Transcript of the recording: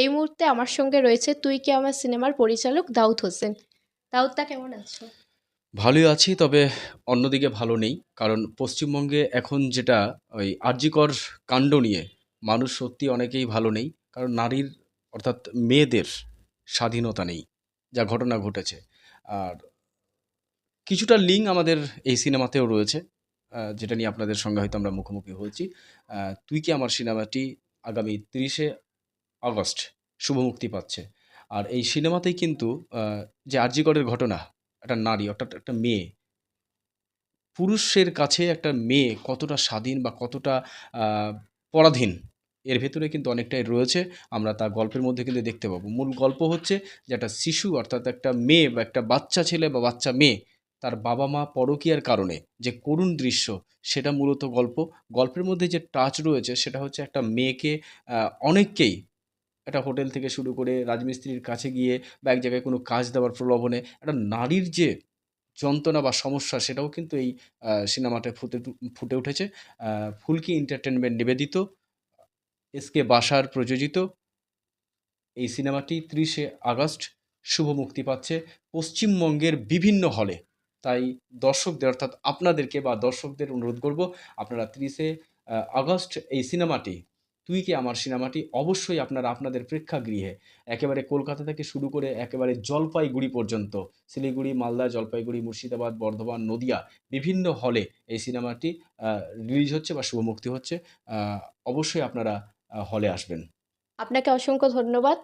এই মুহূর্তে আমার সঙ্গে রয়েছে তুই কি আমার সিনেমার পরিচালক দাউদ হোসেন। দাউদদা, কেমন আছো? ভালোই আছি, তবে অন্যদিকে ভালো নেই, কারণ পশ্চিমবঙ্গে এখন যেটা ওই আর্যিকর কাণ্ড নিয়ে মানুষ সত্যি অনেকেই ভালো নেই, কারণ নারীর অর্থাৎ মেয়েদের স্বাধীনতা নেই, যা ঘটনা ঘটেছে। আর কিছুটা লিঙ্ক আমাদের এই সিনেমাতেও রয়েছে যেটা নিয়ে আপনাদের সঙ্গে হয়তো আমরা মুখোমুখি হয়েছি। তুই কি আমার সিনেমাটি আগামী তিরিশে আগস্ট শুভ মুক্তি পাচ্ছে। আর এই সিনেমাতেই কিন্তু যে আর্যিকরের ঘটনা, একটা নারী, অর্থাৎ একটা মেয়ে, পুরুষের কাছে একটা মেয়ে কতটা স্বাধীন বা কতটা পরাধীন, এর ভেতরে কিন্তু অনেকটাই রয়েছে। আমরা তা গল্পের মধ্যে কিন্তু দেখতে পাবো। মূল গল্প হচ্ছে যে একটা শিশু, অর্থাৎ একটা মেয়ে বা একটা বাচ্চা ছেলে বা বাচ্চা মেয়ে, তার বাবা মা পরকীয়ার কারণে, যে করুণ দৃশ্য, সেটা মূলত গল্প। গল্পের মধ্যে যে টাচ রয়েছে, সেটা হচ্ছে একটা মেয়েকে অনেককেই একটা হোটেল থেকে শুরু করে রাজমিস্ত্রির কাছে গিয়ে বা এক জায়গায় কোনো কাজ দেওয়ার প্রলোভনে একটা নারীর যে যন্ত্রণা বা সমস্যা সেটাও কিন্তু এই আহ, সিনেমাটায় ফুটে ফুটে উঠেছে। ফুলকি এন্টারটেনমেন্ট নিবেদিত এস কে বাসার প্রযোজিত। এই সিনেমাটি ত্রিশে আগস্ট শুভ মুক্তি পাচ্ছে পশ্চিমবঙ্গের বিভিন্ন হলে। তাই দর্শকদের অর্থাৎ আপনাদেরকে বা দর্শকদের অনুরোধ করব আপনারা ত্রিশে আগস্ট এই সিনেমাটি তুই কি আমার সিনেমাটি অবশ্যই আপনারা আপনাদের প্রেক্ষাগৃহে? একেবারে কলকাতা থেকে শুরু করে একেবারে জলপাইগুড়ি পর্যন্ত, শিলিগুড়ি, মালদা, জলপাইগুড়ি, মুর্শিদাবাদ, বর্ধমান, নদিয়া, বিভিন্ন হলে এই সিনেমাটি রিলিজ হচ্ছে বা শুভমুক্তি হচ্ছে অবশ্যই আপনারা হলে আসবেন। আপনাকে অসংখ্য ধন্যবাদ।